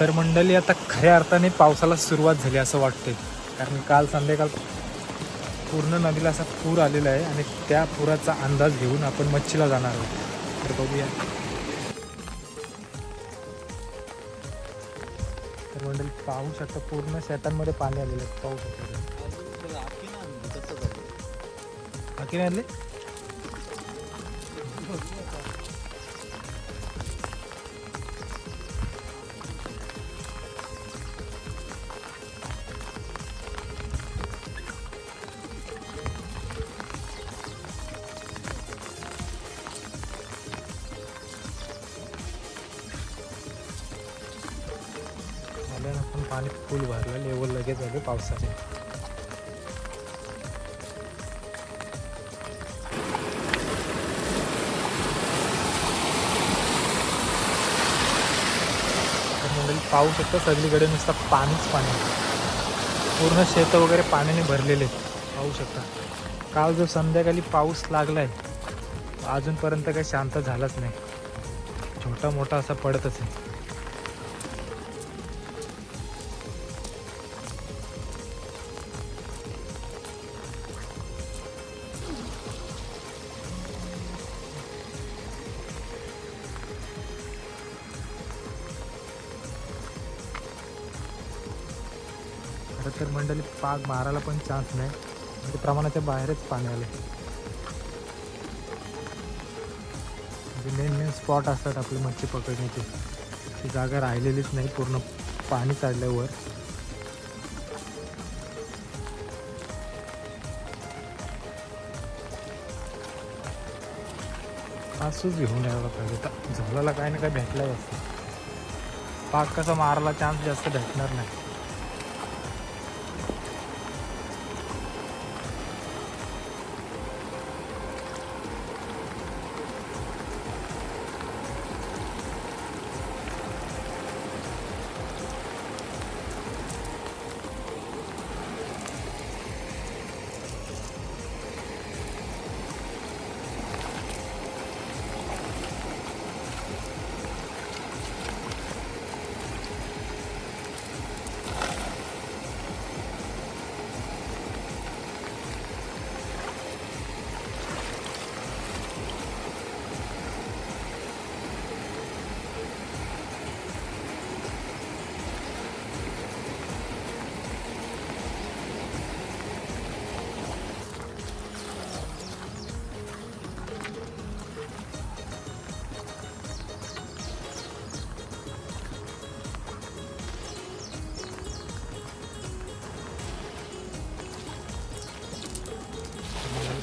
तर मंडळी आता खऱ्या अर्थाने पावसाला सुरुवात झाली असं वाटते कारण काल संध्याकाळ पूर्ण नदीला असा पूर आलेला आहे आणि त्या पुराचा अंदाज घेऊन आपण मच्छीला जाणार आहोत. तर बघूया. तर मंडळी पाहू शकता पूर्ण शेतांमध्ये पाणी आलेलं आहे. पाहू शकता. बाकी नाही पाणी फुल भरलं लेवल लगेच आले पावसाचे. पाहू शकता सगळीकडे नुसतं पाणीच पाणी पूर्ण शेतं वगैरे पाण्याने भरलेले आहेत. पाहू शकता. काल जो संध्याकाळी पाऊस लागलाय अजूनपर्यंत काही शांत झालाच नाही. छोटा मोठा असा पडतच आहे. तर मंडळी पाक मारायला पण चान्स नाही. म्हणजे प्रमाणाच्या बाहेरच पाणी आले म्हणजे मेन मेन स्पॉट असतात आपले मच्छी पकडण्याचे. ती जागा राहिलेलीच नाही पूर्ण पाणी चाललंय वर असंच घेऊन यायला पाहिजे. तर झोलाला काय ना काय भेटलाच असतं पाक कसा मारायला चान्स जास्त भेटणार नाही.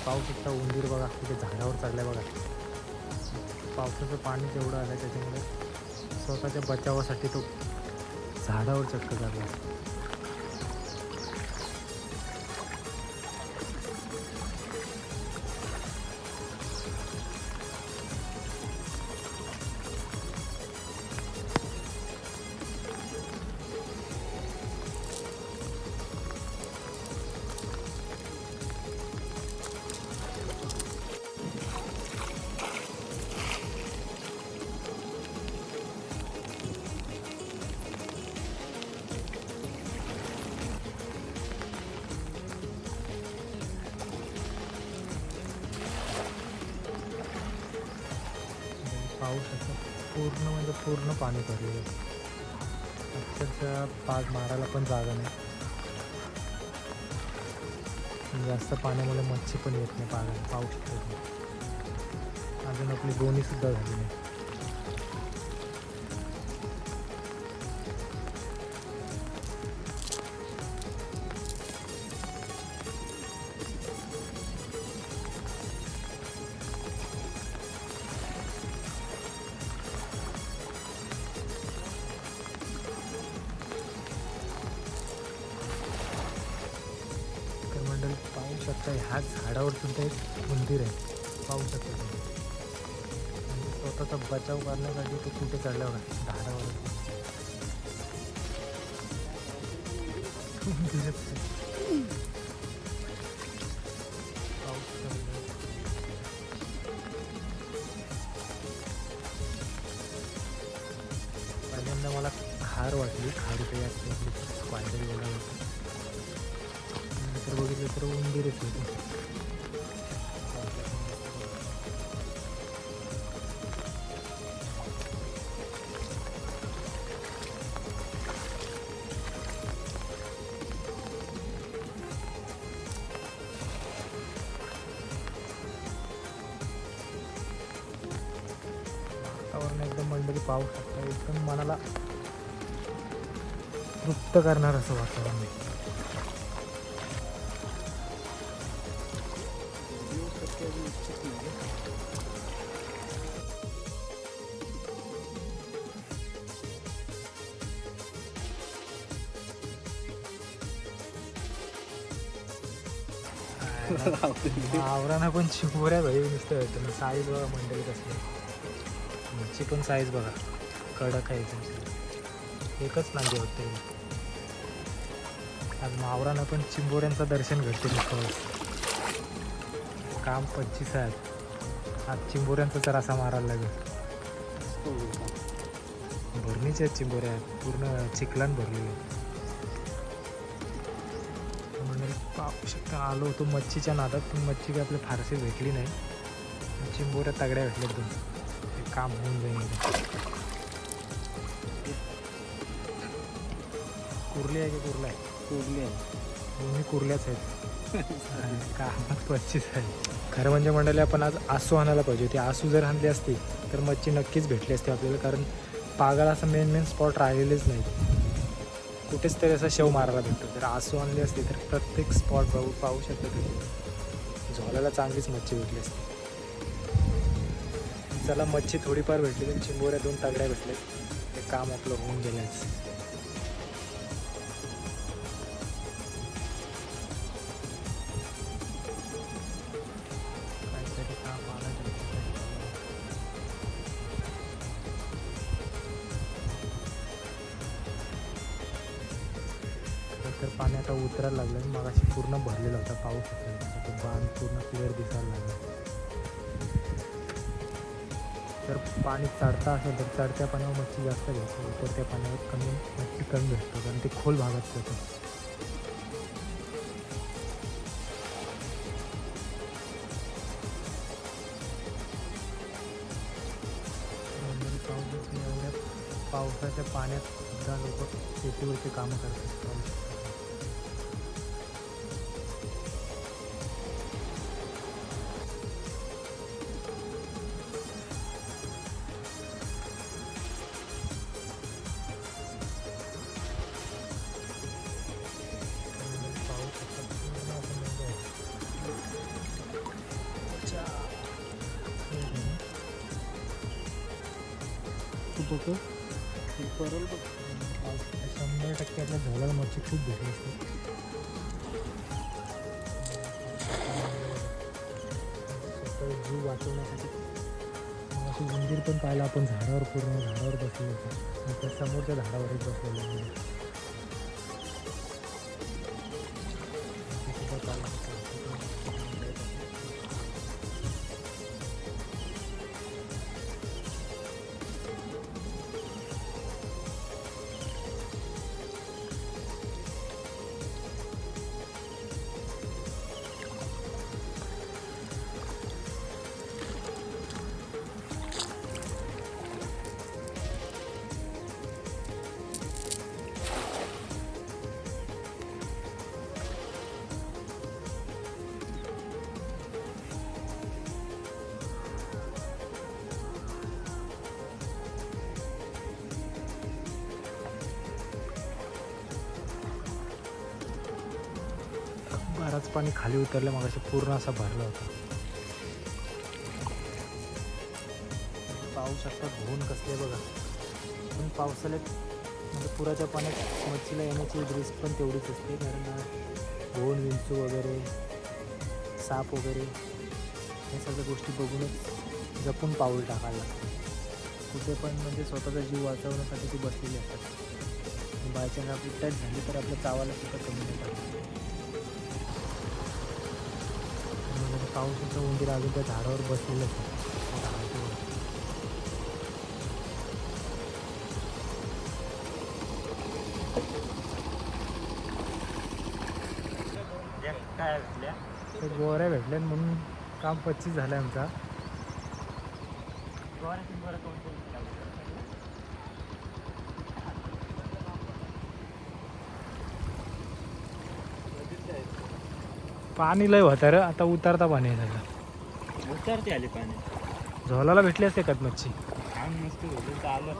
पाऊस इतका उंदीर बघा कुठे झाडावर चढलाय बघा. पावसाचं पाणी जेवढं आलं त्याच्यामुळे स्वतःच्या बचावासाठी तो झाडावर चक्क झाला पाऊस पूर्ण म्हणजे पूर्ण पाणी भरलेलं आहे. अक्षरशः पाग मारायला पण जागा नाही. जास्त पाण्यामुळे मच्छी पण येत नाही पागाला. पाऊस अजून आपली गोणीसुद्धा झाली नाही. ह्या झाडावर सुद्धा एक मंदिर आहे. पाहू शकतो तुम्ही. म्हणजे स्वतःचा बचाव करण्यासाठी तो कुठे चढल्यावर बघा झाडावर. पहिल्यांदा मला खार वाटली खार काही असते स्पायडर वगैरे होता. बघितलं तर उंदीरच होती वातावरण एकदम मंडळी पाहू शकता एकदम मनाला तृप्त करणार असं वातावरण आवराना पण चिंबोऱ्या भाई नुसतं भेटतं साईज बघा मंडळीत असले. मच्छी पण साईज बघा. कडक आहे एकदम एकच नांदी वाटते आज मावरानं पण चिंबोऱ्यांचं दर्शन घडते नुसतं काम पच्चीस आहेत. आज चिंबोऱ्यांचा तर असा मारायला लागेल. भरणीच्या आहेत चिंबोऱ्या. पूर्ण चिखलान भरलेले पाहू शकता. आलो होतो मच्छीच्या नादात पण मच्छी काय आपल्या फारशी भेटली नाही. चिंबोऱ्या तगड्या भेटल्या दोन. ते काम होऊन जाईल. कुर्ली आहे की कुर्ला आहे? तोडली आहे. दोन्ही कुर्ल्याच आहेत. कामात पच्चीस आहे. खरं म्हणजे मंडळी आपण आज आसू आणायला पाहिजे होती. आसू जर आणली असती तर मच्छी नक्कीच भेटली असती आपल्याला कारण पागाला असं मेन मेन स्पॉट राहिलेलेच नाही कुठेच तरी असा शेव मारायला भेटतो. जर आसू आणली असते तर प्रत्येक स्पॉट बघू पाहू शकतो तुम्ही झोलाला चांगलीच मच्छी भेटली असते. चला मच्छी थोडीफार भेटली तर चिंबोऱ्या दोन तगड्या भेटले. ते काम आपलं होऊन गेलंच. आता उतरायला लागलं मग अशी पूर्ण भरलेला होता पाऊस होता. तो बांध पूर्ण क्लिअर दिसायला लागला तर पाणी चढता असेल तर चढत्या पाण्यावर मच्छी जास्त भेटते उतरत्या पाण्यावर कमी मच्छी कमी भेटतो. कारण ते खोल भागात होतं पावसाच्या पाण्यात सुद्धा लोक शेतीवरची कामं करतात. तू. परल बघ. शंभर टक्के आपल्या झोलाला मच्छी खूप भेटली असते. जीव वाचवण्यासाठी अशी उंदीर पण पाहिला आपण झाडावर पूर्ण झाडावर बसलेलो होतो. आणि त्या समोरच्या झाडावरच बसलेलो पाणी खाली उतरलं मग पूर्ण असा भरला होता. पाहू शकता धुवून कसले बघा. पण पावसाळ्यात म्हणजे पुराच्या पाण्यात मच्छीला येण्याची रिस्क पण तेवढीच असते. कारण धुवून विंचू वगैरे साप वगैरे या सगळ्या गोष्टी बघूनच जपून पाऊल टाकायला लागतं. कुठे पण म्हणजे स्वतःचा जीव वाचवण्यासाठी ती बसलेली असतात. बायचान्स आपली टच झाली तर आपल्या चावाला सुद्धा कमी होतात. पाऊसचं उंदीर अजून त्या झाडावर बसलेलं काय भेटल्या ते गोऱ्या भेटल्या म्हणून काम पच्चीस झालं आमचा. गोऱ्या पाणी लय होत रे. आता उतरता पाणी आहे उतरते आले पाणी. झोलाला भेटले असते का मच्छी? आलं